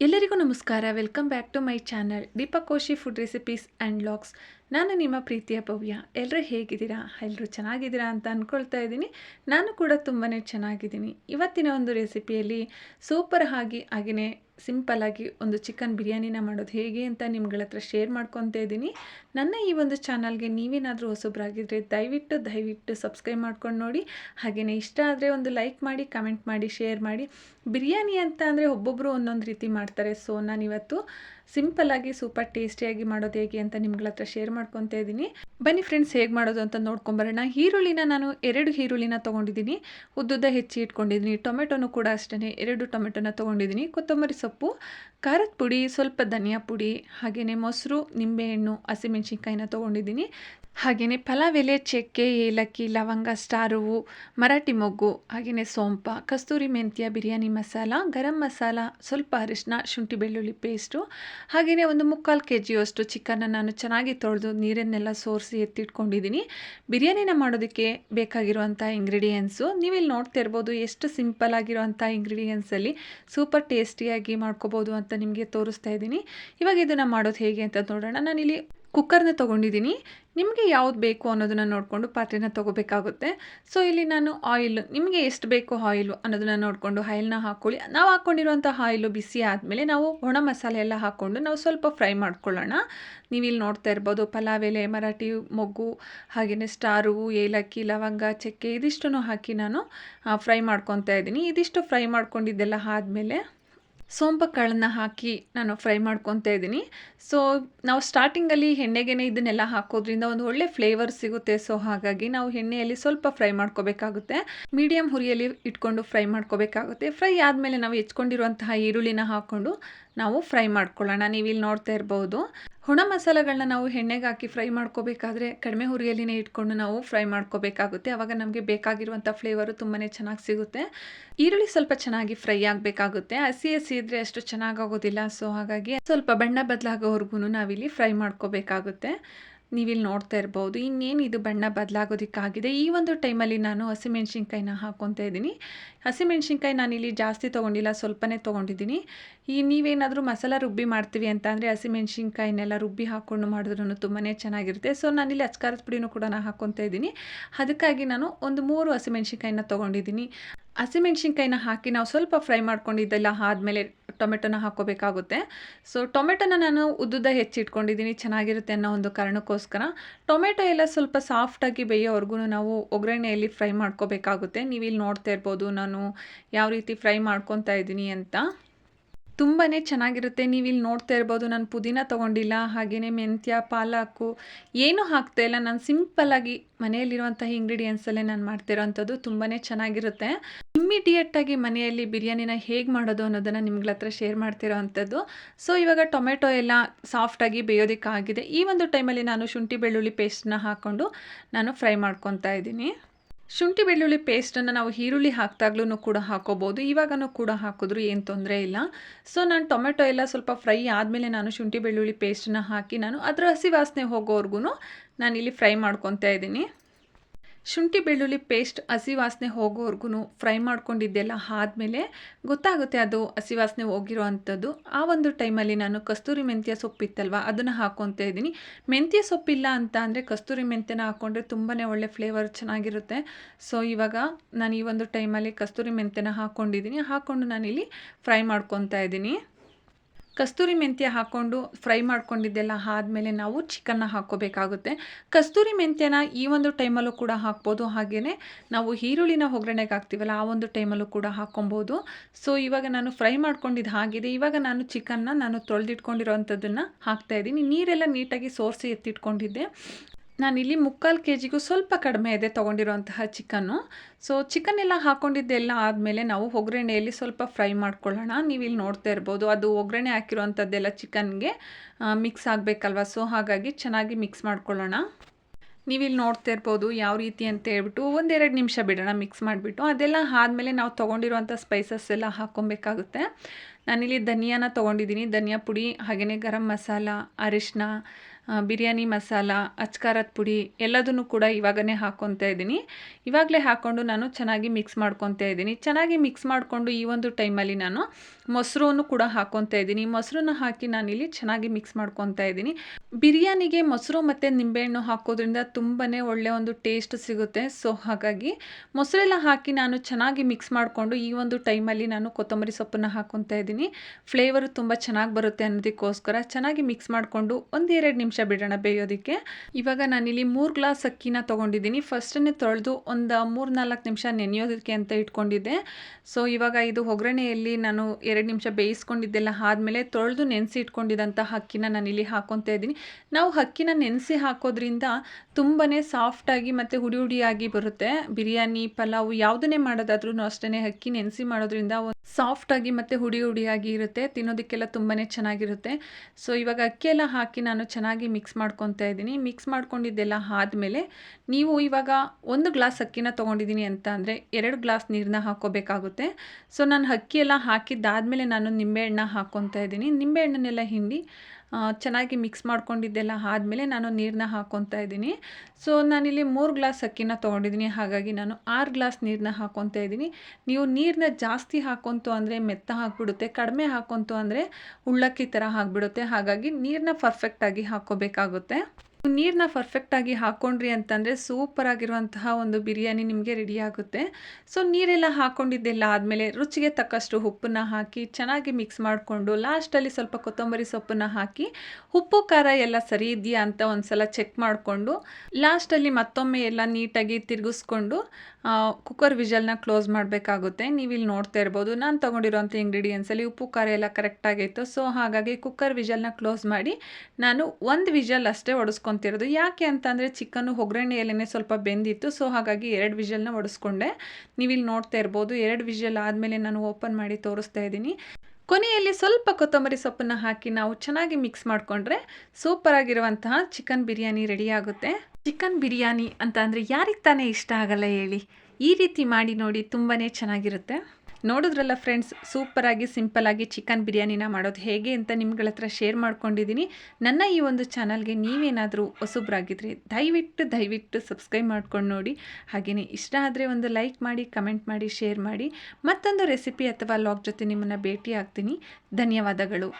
ಎಲ್ಲರಿಗೂ ನಮಸ್ಕಾರ. Welcome back to my channel Deepakoshi Koshi food recipes and logs ನಾನು ನಿಮ್ಮ ಪ್ರೀತಿಯ ಭವ್ಯ. ಎಲ್ಲರೂ ಹೇಗಿದ್ದೀರಾ? ಎಲ್ಲರೂ ಚೆನ್ನಾಗಿದ್ದೀರಾ ಅಂತ ಅಂದ್ಕೊಳ್ತಾ ಇದ್ದೀನಿ. ನಾನು ಕೂಡ ತುಂಬಾ ಚೆನ್ನಾಗಿದ್ದೀನಿ. ಇವತ್ತಿನ ಒಂದು ರೆಸಿಪಿಯಲ್ಲಿ ಸೂಪರ್ ಆಗಿ, ಹಾಗೆಯೇ ಸಿಂಪಲ್ಲಾಗಿ ಒಂದು ಚಿಕನ್ ಬಿರಿಯಾನಿನ ಮಾಡೋದು ಹೇಗೆ ಅಂತ ನಿಮ್ಗಳ ಹತ್ರ ಶೇರ್ ಮಾಡ್ಕೊತಾ ಇದ್ದೀನಿ. ನನ್ನ ಈ ಒಂದು ಚಾನಲ್ಗೆ ನೀವೇನಾದರೂ ಹೊಸೊಬ್ಬರಾಗಿದ್ದರೆ ದಯವಿಟ್ಟು ದಯವಿಟ್ಟು ಸಬ್ಸ್ಕ್ರೈಬ್ ಮಾಡ್ಕೊಂಡು ನೋಡಿ. ಹಾಗೆಯೇ ಇಷ್ಟ ಆದರೆ ಒಂದು ಲೈಕ್ ಮಾಡಿ, ಕಮೆಂಟ್ ಮಾಡಿ, ಶೇರ್ ಮಾಡಿ. ಬಿರಿಯಾನಿ ಅಂತ ಅಂದರೆ ಒಬ್ಬೊಬ್ಬರು ಒಂದೊಂದು ರೀತಿ ಮಾಡ್ತಾರೆ. ಸೊ, ನಾನಿವತ್ತು ಸಿಂಪಲ್ಲಾಗಿ ಸೂಪರ್ ಟೇಸ್ಟಿಯಾಗಿ ಮಾಡೋದು ಹೇಗೆ ಅಂತ ನಿಮ್ಗಳ ಹತ್ರ ಶೇರ್ ಮಾಡ್ಕೊತಾ ಇದ್ದೀನಿ. ಬನ್ನಿ ಫ್ರೆಂಡ್ಸ್ ಹೇಗೆ ಮಾಡೋದು ಅಂತ ನೋಡ್ಕೊಂಬರೋಣ ಈರುಳ್ಳಿನ ನಾನು ಎರಡು ಈರುಳ್ಳಿನ ತೊಗೊಂಡಿದ್ದೀನಿ. ಉದ್ದುದ್ದ ಹೆಚ್ಚಿ ಇಟ್ಕೊಂಡಿದ್ದೀನಿ. ಟೊಮೆಟೊನು ಕೂಡ ಅಷ್ಟೇ ಎರಡು ಟೊಮೆಟೊನ ತೊಗೊಂಡಿದ್ದೀನಿ. ಕೊತ್ತಂಬರಿ ಸೊಪ್ಪು, ಖಾರದ ಪುಡಿ, ಸ್ವಲ್ಪ ಧನಿಯಾ ಪುಡಿ ಹಾಗೆಯೇ ಮೊಸರು, ನಿಂಬೆಹಣ್ಣು, ಹಸಿಮೆಣ್ಸಿನ್ಕಾಯಿನ ತೊಗೊಂಡಿದ್ದೀನಿ. ಹಾಗೆಯೇ ಪಲಾವ್ ಎಲೆ ಚಕ್ಕೆ, ಏಲಕ್ಕಿ, ಲವಂಗ ಸ್ಟಾರ್ ಹೂವು ಮರಾಠಿ ಮೊಗ್ಗು, ಹಾಗೆಯೇ ಸೋಂಪ, ಕಸ್ತೂರಿ ಮೆಂತ್ಯ, ಬಿರಿಯಾನಿ ಮಸಾಲ, ಗರಂ ಮಸಾಲ, ಸ್ವಲ್ಪ ಅರಿಶಿನ ಶುಂಠಿ ಬೆಳ್ಳುಳ್ಳಿ ಪೇಸ್ಟು ಹಾಗೆಯೇ ಒಂದು ಮುಕ್ಕಾಲು ಕೆ ಜಿಯಷ್ಟು ಚಿಕನ್ನ ನಾನು ಚೆನ್ನಾಗಿ ತೊಳೆದು ನೀರನ್ನೆಲ್ಲ ಸೋರಿಸಿ ಎತ್ತಿಟ್ಕೊಂಡಿದ್ದೀನಿ. ಬಿರಿಯಾನಿನ ಮಾಡೋದಕ್ಕೆ ಬೇಕಾಗಿರುವಂಥ ಇಂಗ್ರೀಡಿಯೆಂಟ್ಸು ನೀವಿಲ್ಲಿ ನೋಡ್ತಾ ಇರ್ಬೋದು ಎಷ್ಟು ಸಿಂಪಲ್ ಆಗಿರುವಂಥ ಇಂಗ್ರೀಡಿಯೆಂಟ್ಸಲ್ಲಿ ಸೂಪರ್ ಟೇಸ್ಟಿಯಾಗಿ ಮಾಡ್ಕೋಬೋದು ಅಂತ ನಿಮಗೆ ತೋರಿಸ್ತಾ ಇದ್ದೀನಿ. ಇವಾಗ ಇದನ್ನು ಮಾಡೋದು ಹೇಗೆ ಅಂತ ನೋಡೋಣ. ನಾನಿಲ್ಲಿ ಕುಕ್ಕರ್ನ ತೊಗೊಂಡಿದ್ದೀನಿ. ನಿಮಗೆ ಯಾವ್ದು ಬೇಕು ಅನ್ನೋದನ್ನು ನೋಡಿಕೊಂಡು ಪಾತ್ರೆನ ತೊಗೋಬೇಕಾಗುತ್ತೆ. ಸೊ, ಇಲ್ಲಿ ನಾನು ಆಯಿಲ್ ನಿಮಗೆ ಎಷ್ಟು ಬೇಕು ಆಯಿಲು ಅನ್ನೋದನ್ನು ನೋಡಿಕೊಂಡು ಆಯಿಲ್ನ ಹಾಕ್ಕೊಳ್ಳಿ ನಾವು ಹಾಕ್ಕೊಂಡಿರುವಂಥ ಆಯಿಲು ಬಿಸಿ ಆದಮೇಲೆ ನಾವು ಒಣ ಮಸಾಲೆ ಎಲ್ಲ ಹಾಕ್ಕೊಂಡು ನಾವು ಸ್ವಲ್ಪ ಫ್ರೈ ಮಾಡ್ಕೊಳ್ಳೋಣ. ನೀವು ಇಲ್ಲಿ ನೋಡ್ತಾ ಇರ್ಬೋದು, ಪಲಾವ್ ಎಲೆ, ಮರಾಠಿ ಮೊಗ್ಗು ಹಾಗೆಯೇ ಸ್ಟಾರು, ಏಲಕ್ಕಿ, ಲವಂಗ, ಚಕ್ಕೆ, ಇದಿಷ್ಟನ್ನು ಹಾಕಿ ನಾನು ಫ್ರೈ ಮಾಡ್ಕೊತಾ ಇದ್ದೀನಿ. ಇದಿಷ್ಟು ಫ್ರೈ ಮಾಡ್ಕೊಂಡಿದ್ದೆಲ್ಲ ಆದಮೇಲೆ ಸೋಂಪು ಕಾಳನ್ನು ಹಾಕಿ ನಾನು ಫ್ರೈ ಮಾಡ್ಕೊತಾ ಇದ್ದೀನಿ. ಸೊ ನಾವು ಸ್ಟಾರ್ಟಿಂಗಲ್ಲಿ ಎಣ್ಣೆಗೆ ಇದನ್ನೆಲ್ಲ ಹಾಕೋದ್ರಿಂದ ಒಂದು ಒಳ್ಳೆ ಫ್ಲೇವರ್ ಸಿಗುತ್ತೆ. ಸೊ ಹಾಗಾಗಿ ನಾವು ಎಣ್ಣೆಯಲ್ಲಿ ಸ್ವಲ್ಪ ಫ್ರೈ ಮಾಡ್ಕೋಬೇಕಾಗುತ್ತೆ. ಮೀಡಿಯಮ್ ಹುರಿಯಲ್ಲಿ ಇಟ್ಕೊಂಡು ಫ್ರೈ ಮಾಡ್ಕೋಬೇಕಾಗುತ್ತೆ. ಫ್ರೈ ಆದಮೇಲೆ ನಾವು ಹೆಚ್ಕೊಂಡಿರುವಂತಹ ಈರುಳ್ಳಿನ ಹಾಕ್ಕೊಂಡು ನಾವು ಫ್ರೈ ಮಾಡ್ಕೊಳ್ಳೋಣ. ನೀವು ಇಲ್ಲಿ ನೋಡ್ತಾ ಇರ್ಬೋದು, ಹುಣ ಮಸಾಲೆಗಳನ್ನ ನಾವು ಎಣ್ಣೆಗೆ ಹಾಕಿ ಫ್ರೈ ಮಾಡ್ಕೋಬೇಕಾದ್ರೆ ಕಡಿಮೆ ಹುರಿಯಲ್ಲಿನೇ ಇಟ್ಕೊಂಡು ನಾವು ಫ್ರೈ ಮಾಡ್ಕೋಬೇಕಾಗುತ್ತೆ. ಆವಾಗ ನಮಗೆ ಬೇಕಾಗಿರುವಂಥ ಫ್ಲೇವರು ತುಂಬಾ ಚೆನ್ನಾಗಿ ಸಿಗುತ್ತೆ. ಈರುಳ್ಳಿ ಸ್ವಲ್ಪ ಚೆನ್ನಾಗಿ ಫ್ರೈ ಆಗಬೇಕಾಗುತ್ತೆ. ಹಸಿ ಹಸಿ ಇದ್ದರೆ ಅಷ್ಟು ಚೆನ್ನಾಗಾಗೋದಿಲ್ಲ ಸೊ ಹಾಗಾಗಿ ಸ್ವಲ್ಪ ಬಣ್ಣ ಬದಲಾಗೋವರೆಗೂ ನಾವಿಲ್ಲಿ ಫ್ರೈ ಮಾಡ್ಕೋಬೇಕಾಗುತ್ತೆ. ನೀವಿಲ್ಲಿ ನೋಡ್ತಾ ಇರ್ಬೋದು. ಇನ್ನೇನು ಇದು ಬಣ್ಣ ಬದಲಾಗೋದಕ್ಕಾಗಿದೆ. ಈ ಒಂದು ಟೈಮಲ್ಲಿ ನಾನು ಹಸಿಮೆಣ್ಸಿನ್ಕಾಯಿನ ಹಾಕ್ಕೊತಾ ಇದ್ದೀನಿ. ಹಸಿಮೆಣ್ಸಿನ್ಕಾಯಿ ನಾನಿಲ್ಲಿ ಜಾಸ್ತಿ ತೊಗೊಂಡಿಲ್ಲ, ಸ್ವಲ್ಪನೇ ತೊಗೊಂಡಿದ್ದೀನಿ. ಈ ನೀವೇನಾದರೂ ಮಸಾಲ ರುಬ್ಬಿ ಮಾಡ್ತೀವಿ ಅಂತ ಅಂದರೆ ಹಸಿಮೆಣ್ಸಿನ್ಕಾಯಿನೆಲ್ಲ ರುಬ್ಬಿ ಹಾಕ್ಕೊಂಡು ಮಾಡಿದ್ರೂ ತುಂಬಾ ಚೆನ್ನಾಗಿರುತ್ತೆ. ಸೊ, ನಾನಿಲ್ಲಿ ಅಚ್ಕಾರದ ಪುಡಿನೂ ಕೂಡ ನಾನು ಹಾಕ್ಕೊತಾ ಇದ್ದೀನಿ. ಅದಕ್ಕಾಗಿ ನಾನು ಒಂದು ಮೂರು ಹಸಿಮೆಣ್ಸಿನ್ಕಾಯಿನ ತೊಗೊಂಡಿದ್ದೀನಿ. ಹಸಿಮೆಣ್ಸಿನ್ಕಾಯಿನ ಹಾಕಿ ನಾವು ಸ್ವಲ್ಪ ಫ್ರೈ ಮಾಡ್ಕೊಂಡಿದ್ದೆಲ್ಲ ಆದಮೇಲೆ ಟೊಮೆಟೊನ ಹಾಕೋಬೇಕಾಗುತ್ತೆ ಸೊ ಟೊಮೆಟೊನ ನಾನು ಉದ್ದುದ ಹೆಚ್ಚಿಟ್ಕೊಂಡಿದ್ದೀನಿ. ಚೆನ್ನಾಗಿರುತ್ತೆ ಅನ್ನೋ ಒಂದು ಕಾರಣಕ್ಕೋಸ್ಕರ. ಟೊಮೆಟೊ ಎಲ್ಲ ಸ್ವಲ್ಪ ಸಾಫ್ಟಾಗಿ ಬೇಯೋವರೆಗೂ ನಾವು ಒಗ್ಗರಣೆಯಲ್ಲಿ ಫ್ರೈ ಮಾಡ್ಕೋಬೇಕಾಗುತ್ತೆ. ನೀವು ಇಲ್ಲಿ ನೋಡ್ತಾ ಇರ್ಬೋದು ನಾನು ಯಾವ ರೀತಿ ಫ್ರೈ ಮಾಡ್ಕೊತಾ ಇದ್ದೀನಿ ಅಂತ. ತುಂಬಾ ಚೆನ್ನಾಗಿರುತ್ತೆ. ನೀವು ಇಲ್ಲಿ ನೋಡ್ತಾ ಇರ್ಬೋದು, ನಾನು ಪುದೀನ ತೊಗೊಂಡಿಲ್ಲ ಹಾಗೆಯೇ ಮೆಂತ್ಯ, ಪಾಲಾಕು, ಏನೂ ಹಾಕ್ತಾ ಇಲ್ಲ. ನಾನು ಸಿಂಪಲ್ಲಾಗಿ ಮನೆಯಲ್ಲಿರುವಂತಹ ಇಂಗ್ರೀಡಿಯೆಂಟ್ಸಲ್ಲೇ ನಾನು ಮಾಡ್ತಿರೋವಂಥದ್ದು ತುಂಬಾ ಚೆನ್ನಾಗಿರುತ್ತೆ. ಇಮ್ಮಿಡಿಯೇಟಾಗಿ ಮನೆಯಲ್ಲಿ ಬಿರಿಯಾನಿನ ಹೇಗೆ ಮಾಡೋದು ಅನ್ನೋದನ್ನು ನಿಮ್ಗಳ ಹತ್ರ ಶೇರ್ ಮಾಡ್ತಿರೋ ಅಂಥದ್ದು ಸೊ ಇವಾಗ ಟೊಮೆಟೊ ಎಲ್ಲ ಸಾಫ್ಟಾಗಿ ಬೇಯೋದಕ್ಕಾಗಿದೆ. ಈ ಒಂದು ಟೈಮಲ್ಲಿ ನಾನು ಶುಂಠಿ ಬೆಳ್ಳುಳ್ಳಿ ಪೇಸ್ಟನ್ನ ಹಾಕ್ಕೊಂಡು ನಾನು ಫ್ರೈ ಮಾಡ್ಕೊತಾ ಇದ್ದೀನಿ. ಶುಂಠಿ ಬೆಳ್ಳುಳ್ಳಿ ಪೇಸ್ಟನ್ನು ನಾವು ಈರುಳ್ಳಿ ಹಾಕ್ದಾಗ್ಲೂ ಕೂಡ ಹಾಕೋಬೋದು. ಇವಾಗನೂ ಕೂಡ ಹಾಕಿದ್ರು ಏನು ತೊಂದರೆ ಇಲ್ಲ. ಸೊ ನಾನು ಟೊಮೆಟೊ ಎಲ್ಲ ಸ್ವಲ್ಪ ಫ್ರೈ ಆದಮೇಲೆ ನಾನು ಶುಂಠಿ ಬೆಳ್ಳುಳ್ಳಿ ಪೇಸ್ಟನ್ನ ಹಾಕಿ ನಾನು ಅದರ ಹಸಿ ವಾಸನೆ ಹೋಗೋವರೆಗೂ ನಾನಿಲ್ಲಿ ಫ್ರೈ ಮಾಡ್ಕೊತಾ ಇದ್ದೀನಿ ಶುಂಠಿ ಬೆಳ್ಳುಳ್ಳಿ ಪೇಸ್ಟ್ ಹಸಿ ವಾಸನೆ ಹೋಗೋವರೆಗೂ ಫ್ರೈ ಮಾಡ್ಕೊಂಡಿದ್ದೆಲ್ಲ ಆದಮೇಲೆ ಗೊತ್ತಾಗುತ್ತೆ ಅದು ಹಸಿ ವಾಸನೆ ಹೋಗಿರೋ ಅಂಥದ್ದು. ಆ ಒಂದು ಟೈಮಲ್ಲಿ ನಾನು ಕಸ್ತೂರಿ ಮೆಂತ್ಯ ಸೊಪ್ಪಿತ್ತಲ್ವ ಅದನ್ನು ಹಾಕ್ಕೊತಾ ಇದ್ದೀನಿ. ಮೆಂತ್ಯ ಸೊಪ್ಪಿಲ್ಲ ಅಂತ ಅಂದರೆ ಕಸ್ತೂರಿ ಮೆಂತ್ಯನ ಹಾಕ್ಕೊಂಡ್ರೆ ತುಂಬಾ ಒಳ್ಳೆ ಫ್ಲೇವರ್ ಚೆನ್ನಾಗಿರುತ್ತೆ. ಸೊ ಇವಾಗ ನಾನು ಈ ಒಂದು ಟೈಮಲ್ಲಿ ಕಸ್ತೂರಿ ಮೆಂತ್ಯನ ಹಾಕ್ಕೊಂಡಿದ್ದೀನಿ ಹಾಕ್ಕೊಂಡು ನಾನಿಲ್ಲಿ ಫ್ರೈ ಮಾಡ್ಕೊತಾ ಇದ್ದೀನಿ. ಕಸ್ತೂರಿ ಮೆಂತ್ಯ ಹಾಕ್ಕೊಂಡು ಫ್ರೈ ಮಾಡ್ಕೊಂಡಿದ್ದೆಲ್ಲ ಆದಮೇಲೆ ನಾವು ಚಿಕನ್ನ ಹಾಕ್ಕೋಬೇಕಾಗುತ್ತೆ. ಕಸ್ತೂರಿ ಮೆಂತ್ಯನ ಈ ಒಂದು ಟೈಮಲ್ಲೂ ಕೂಡ ಹಾಕ್ಬೋದು. ಹಾಗೆಯೇ ನಾವು ಈರುಳ್ಳಿನ ಒಗ್ಗರಣೆಗೆ ಹಾಕ್ತೀವಲ್ಲ, ಆ ಒಂದು ಟೈಮಲ್ಲೂ ಕೂಡ ಹಾಕ್ಕೊಬೋದು. ಸೊ ಇವಾಗ ನಾನು ಫ್ರೈ ಮಾಡ್ಕೊಂಡಿದ್ದು ಹಾಗಿದೆ. ಇವಾಗ ನಾನು ಚಿಕನ್ನ ನಾನು ತೊಳೆದಿಟ್ಕೊಂಡಿರೋವಂಥದ್ದನ್ನು ಹಾಕ್ತಾಯಿದ್ದೀನಿ ನೀರೆಲ್ಲ ನೀಟಾಗಿ ಸೋರಿಸಿ ಎತ್ತಿಟ್ಕೊಂಡಿದ್ದೆ. ನಾನಿಲ್ಲಿ ಮುಕ್ಕಾಲು ಕೆ ಜಿಗೂ ಸ್ವಲ್ಪ ಕಡಿಮೆ ಇದೆ ತೊಗೊಂಡಿರೋಂತಹ ಚಿಕನ್ನು. ಸೊ ಚಿಕನ್ ಎಲ್ಲ ಹಾಕ್ಕೊಂಡಿದ್ದೆಲ್ಲ ಆದಮೇಲೆ ನಾವು ಒಗ್ಗರಣೆಯಲ್ಲಿ ಸ್ವಲ್ಪ ಫ್ರೈ ಮಾಡ್ಕೊಳ್ಳೋಣ. ನೀವು ಇಲ್ಲಿ ನೋಡ್ತಾ ಇರ್ಬೋದು, ಅದು ಒಗ್ಗರಣೆ ಹಾಕಿರೋಂಥದ್ದೆಲ್ಲ ಚಿಕನ್ಗೆ ಮಿಕ್ಸ್ ಆಗಬೇಕಲ್ವ? ಸೊ ಹಾಗಾಗಿ ಚೆನ್ನಾಗಿ ಮಿಕ್ಸ್ ಮಾಡ್ಕೊಳ್ಳೋಣ. ನೀವಿಲ್ಲಿ ನೋಡ್ತಾ ಇರ್ಬೋದು ಯಾವ ರೀತಿ ಅಂತ ಹೇಳ್ಬಿಟ್ಟು ಒಂದೆರಡು ನಿಮಿಷ ಬಿಡೋಣ ಮಿಕ್ಸ್ ಮಾಡಿಬಿಟ್ಟು. ಅದೆಲ್ಲ ಆದಮೇಲೆ ನಾವು ತೊಗೊಂಡಿರುವಂಥ ಸ್ಪೈಸಸ್ ಎಲ್ಲ ಹಾಕ್ಕೊಬೇಕಾಗುತ್ತೆ. ನಾನಿಲ್ಲಿ ಧನಿಯಾನ ತೊಗೊಂಡಿದ್ದೀನಿ. ಧನಿಯಾ ಪುಡಿ ಹಾಗೆಯೇ ಗರಂ ಮಸಾಲ ಅರಿಶಿನ ಬಿರಿಯಾನಿ ಮಸಾಲ, ಅಚ್ಕಾರದ ಪುಡಿ ಎಲ್ಲದನ್ನು ಕೂಡ ಇವಾಗನೇ ಹಾಕ್ಕೊತಾ ಇದ್ದೀನಿ. ಇವಾಗಲೇ ಹಾಕ್ಕೊಂಡು ನಾನು ಚೆನ್ನಾಗಿ ಮಿಕ್ಸ್ ಮಾಡ್ಕೊತಾ ಇದ್ದೀನಿ. ಚೆನ್ನಾಗಿ ಮಿಕ್ಸ್ ಮಾಡಿಕೊಂಡು ಈ ಒಂದು ಟೈಮಲ್ಲಿ ನಾನು ಮೊಸರನ್ನು ಕೂಡ ಹಾಕ್ಕೊತಾ ಇದ್ದೀನಿ. ಮೊಸರನ್ನ ಹಾಕಿ ನಾನಿಲ್ಲಿ ಚೆನ್ನಾಗಿ ಮಿಕ್ಸ್ ಮಾಡ್ಕೊತಾ ಇದ್ದೀನಿ. ಬಿರಿಯಾನಿಗೆ ಮೊಸರು ಮತ್ತು ನಿಂಬೆಹಣ್ಣು ಹಾಕೋದ್ರಿಂದ ತುಂಬಾ ಒಳ್ಳೆಯ ಒಂದು ಟೇಸ್ಟ್ ಸಿಗುತ್ತೆ. ಸೊ, ಹಾಗಾಗಿ ಮೊಸರೆಲ್ಲ ಹಾಕಿ ನಾನು ಚೆನ್ನಾಗಿ ಮಿಕ್ಸ್ ಮಾಡಿಕೊಂಡು ಈ ಒಂದು ಟೈಮಲ್ಲಿ ನಾನು ಕೊತ್ತಂಬರಿ ಸೊಪ್ಪನ್ನು ಹಾಕ್ಕೊತಾ ಇದ್ದೀನಿ. ಫ್ಲೇವರು ತುಂಬ ಚೆನ್ನಾಗಿ ಬರುತ್ತೆ ಅನ್ನೋದಕ್ಕೋಸ್ಕರ ಚೆನ್ನಾಗಿ ಮಿಕ್ಸ್ ಮಾಡಿಕೊಂಡು ಒಂದೆರಡು ನಿಮಿಷ ಬಿಡೋಣ ಬೇಯೋದಕ್ಕೆ. ಇವಾಗ ನಾನಿಲ್ಲಿ ಮೂರು ಗ್ಲಾಸ್ ಅಕ್ಕಿನ ತೊಗೊಂಡಿದ್ದೀನಿ. ಫಸ್ಟನ್ನೇ ತೊಳೆದು ಒಂದು ಮೂರು ನಾಲ್ಕು ನಿಮಿಷ ನೆನೆಯೋದಕ್ಕೆ ಅಂತ ಇಟ್ಕೊಂಡಿದ್ದೆ. ಸೊ ಇವಾಗ ಇದು ಒಗ್ಗರಣೆಯಲ್ಲಿ ನಾನು ಎರಡು ನಿಮಿಷ ಬೇಯಿಸ್ಕೊಂಡಿದ್ದೆಲ್ಲ ಆದಮೇಲೆ ತೊಳೆದು ನೆನೆಸಿ ಇಟ್ಕೊಂಡಿದ್ದಂಥ ಅಕ್ಕಿನ ನಾನಿಲ್ಲಿ ಹಾಕ್ಕೊತಾ ಇದ್ದೀನಿ. ನಾವು ಅಕ್ಕಿನ ನೆನೆಸಿ ಹಾಕೋದ್ರಿಂದ ತುಂಬಾ ಸಾಫ್ಟಾಗಿ ಮತ್ತು ಹುಡಿ ಹುಡಿಯಾಗಿ ಬರುತ್ತೆ. ಬಿರಿಯಾನಿ, ಪಲಾವು ಯಾವುದನ್ನೇ ಮಾಡೋದಾದ್ರೂ ಅಷ್ಟೇ ಅಕ್ಕಿ ನೆನೆಸಿ ಮಾಡೋದ್ರಿಂದ ಸಾಫ್ಟಾಗಿ ಮತ್ತು ಹುಡಿ ಹುಡಿಯಾಗಿ ಇರುತ್ತೆ, ತಿನ್ನೋದಕ್ಕೆಲ್ಲ ತುಂಬಾ ಚೆನ್ನಾಗಿರುತ್ತೆ. ಸೊ ಇವಾಗ ಅಕ್ಕಿ ಎಲ್ಲ ಹಾಕಿ ನಾನು ಚೆನ್ನಾಗಿ ಮಿಕ್ಸ್ ಮಾಡ್ಕೊತಾ ಇದ್ದೀನಿ. ಮಿಕ್ಸ್ ಮಾಡ್ಕೊಂಡಿದ್ದೆಲ್ಲ ಆದಮೇಲೆ ನೀವು ಇವಾಗ ಒಂದು ಗ್ಲಾಸ್ ಅಕ್ಕಿನ ತೊಗೊಂಡಿದ್ದೀನಿ ಅಂತ ಅಂದರೆ ಎರಡು ಗ್ಲಾಸ್ ನೀರನ್ನ ಹಾಕೋಬೇಕಾಗುತ್ತೆ. ಸೊ ನಾನು ಅಕ್ಕಿ ಎಲ್ಲ ಹಾಕಿದ್ದಾದಮೇಲೆ ನಾನು ನಿಂಬೆಹಣ್ಣ ಹಾಕ್ಕೊತಾ ಇದ್ದೀನಿ. ನಿಂಬೆಹಣ್ಣನ್ನೆಲ್ಲ ಹಿಂಡಿ ಚೆನ್ನಾಗಿ ಮಿಕ್ಸ್ ಮಾಡ್ಕೊಂಡಿದ್ದೆಲ್ಲ ಆದಮೇಲೆ ನಾನು ನೀರನ್ನ ಹಾಕ್ಕೊತಾ ಇದ್ದೀನಿ. ಸೊ ನಾನಿಲ್ಲಿ ಮೂರು ಗ್ಲಾಸ್ ಅಕ್ಕಿನ ತೊಗೊಂಡಿದ್ದೀನಿ. ಹಾಗಾಗಿ ನಾನು ಆರು ಗ್ಲಾಸ್ ನೀರನ್ನ ಹಾಕ್ಕೊತಾ ಇದ್ದೀನಿ. ನೀವು ನೀರನ್ನ ಜಾಸ್ತಿ ಹಾಕೊಂತು ಅಂದರೆ ಮೆತ್ತ ಹಾಕ್ಬಿಡುತ್ತೆ ಕಡಿಮೆ ಹಾಕೊಂತು ಅಂದರೆ ಉಳ್ಳಕ್ಕಿ ಥರ ಆಗಿಬಿಡುತ್ತೆ. ಹಾಗಾಗಿ ನೀರನ್ನ ಪರ್ಫೆಕ್ಟಾಗಿ ಹಾಕ್ಕೋಬೇಕಾಗುತ್ತೆ ನೀರನ್ನ ಪರ್ಫೆಕ್ಟಾಗಿ ಹಾಕ್ಕೊಂಡ್ರಿ ಅಂತಂದರೆ ಸೂಪರ್ ಆಗಿರುವಂತಹ ಒಂದು ಬಿರಿಯಾನಿ ನಿಮಗೆ ರೆಡಿ ಆಗುತ್ತೆ. ಸೊ ನೀರೆಲ್ಲ ಹಾಕ್ಕೊಂಡಿದ್ದೆಲ್ಲ ಆದಮೇಲೆ ರುಚಿಗೆ ತಕ್ಕಷ್ಟು ಉಪ್ಪನ್ನ ಹಾಕಿ ಚೆನ್ನಾಗಿ ಮಿಕ್ಸ್ ಮಾಡಿಕೊಂಡು ಲಾಸ್ಟಲ್ಲಿ ಸ್ವಲ್ಪ ಕೊತ್ತಂಬರಿ ಸೊಪ್ಪನ್ನ ಹಾಕಿ ಉಪ್ಪು, ಖಾರ ಎಲ್ಲ ಸರಿ ಇದೆಯಾ ಅಂತ ಒಂದು ಸಲ ಚೆಕ್ ಮಾಡಿಕೊಂಡು ಲಾಸ್ಟಲ್ಲಿ ಮತ್ತೊಮ್ಮೆ ಎಲ್ಲ ನೀಟಾಗಿ ತಿರುಗಿಸ್ಕೊಂಡು ಕುಕ್ಕರ್ ವಿಜಲ್ನ ಕ್ಲೋಸ್ ಮಾಡಬೇಕಾಗುತ್ತೆ. ನೀವು ಇಲ್ಲಿ ನೋಡ್ತಾ ಇರ್ಬೋದು, ನಾನು ತೊಗೊಂಡಿರೋಂಥ ಇಂಗ್ರೀಡಿಯೆಂಟ್ಸಲ್ಲಿ ಉಪ್ಪು, ಖಾರ ಎಲ್ಲ ಕರೆಕ್ಟಾಗಿತ್ತು ಸೊ ಹಾಗಾಗಿ ಕುಕ್ಕರ್ ವಿಜಲ್ನ ಕ್ಲೋಸ್ ಮಾಡಿ ನಾನು ಒಂದು ವಿಜಲ್ ಅಷ್ಟೇ ಹೊಡೆಸ್ಕೊತಿರೋದು ಯಾಕೆ ಅಂತಂದರೆ ಚಿಕನ್ನು ಒಗ್ಗರಣೆಯಲ್ಲೇ ಸ್ವಲ್ಪ ಬೆಂದಿತ್ತು, ಸೊ ಹಾಗಾಗಿ ಎರಡು ಒಡಿಸ್ಕೊಂಡೆ. ನೀವು ಇಲ್ಲಿ ನೋಡ್ತಾ ಇರ್ಬೋದು, ಎರಡು ವಿಷಲ್ ಆದಮೇಲೆ ನಾನು ಓಪನ್ ಮಾಡಿ ತೋರಿಸ್ತಾ ಇದ್ದೀನಿ. ಕೊನೆಯಲ್ಲಿ ಸ್ವಲ್ಪ ಕೊತ್ತಂಬರಿ ಸೊಪ್ಪನ್ನು ಹಾಕಿ ನಾವು ಚೆನ್ನಾಗಿ ಮಿಕ್ಸ್ ಮಾಡಿಕೊಂಡ್ರೆ ಸೂಪರ್ ಆಗಿರುವಂತಹ ಚಿಕನ್ ಬಿರಿಯಾನಿ ರೆಡಿ ಆಗುತ್ತೆ. ಚಿಕನ್ ಬಿರಿಯಾನಿ ಅಂತ ಅಂದರೆ ಯಾರಿಗೆ ತಾನೇ ಇಷ್ಟ ಆಗಲ್ಲ ಹೇಳಿ. ಈ ರೀತಿ ಮಾಡಿ ನೋಡಿ ತುಂಬಾ ಚೆನ್ನಾಗಿರುತ್ತೆ. ನೋಡಿದ್ರಲ್ಲ ಫ್ರೆಂಡ್ಸ್ ಸೂಪರಾಗಿ ಸಿಂಪಲ್ಲಾಗಿ ಚಿಕನ್ ಬಿರಿಯಾನಿನ ಮಾಡೋದು ಹೇಗೆ ಅಂತ ನಿಮ್ಗಳ ಹತ್ರ ಶೇರ್ ಮಾಡ್ಕೊಂಡಿದ್ದೀನಿ ನನ್ನ ಈ ಒಂದು ಚಾನಲ್ಗೆ ನೀವೇನಾದರೂ ಹೊಸಬ್ರಾಗಿದ್ದರೆ ದಯವಿಟ್ಟು ದಯವಿಟ್ಟು ಸಬ್ಸ್ಕ್ರೈಬ್ ಮಾಡ್ಕೊಂಡು ನೋಡಿ. ಹಾಗೆಯೇ ಇಷ್ಟ ಆದರೆ ಒಂದು ಲೈಕ್ ಮಾಡಿ ಕಮೆಂಟ್ ಮಾಡಿ ಶೇರ್ ಮಾಡಿ. ಮತ್ತೊಂದು ರೆಸಿಪಿ ಅಥವಾ ಲಾಗ್ ಜೊತೆ ನಿಮ್ಮನ್ನು ಭೇಟಿ ಆಗ್ತೀನಿ ಧನ್ಯವಾದಗಳು.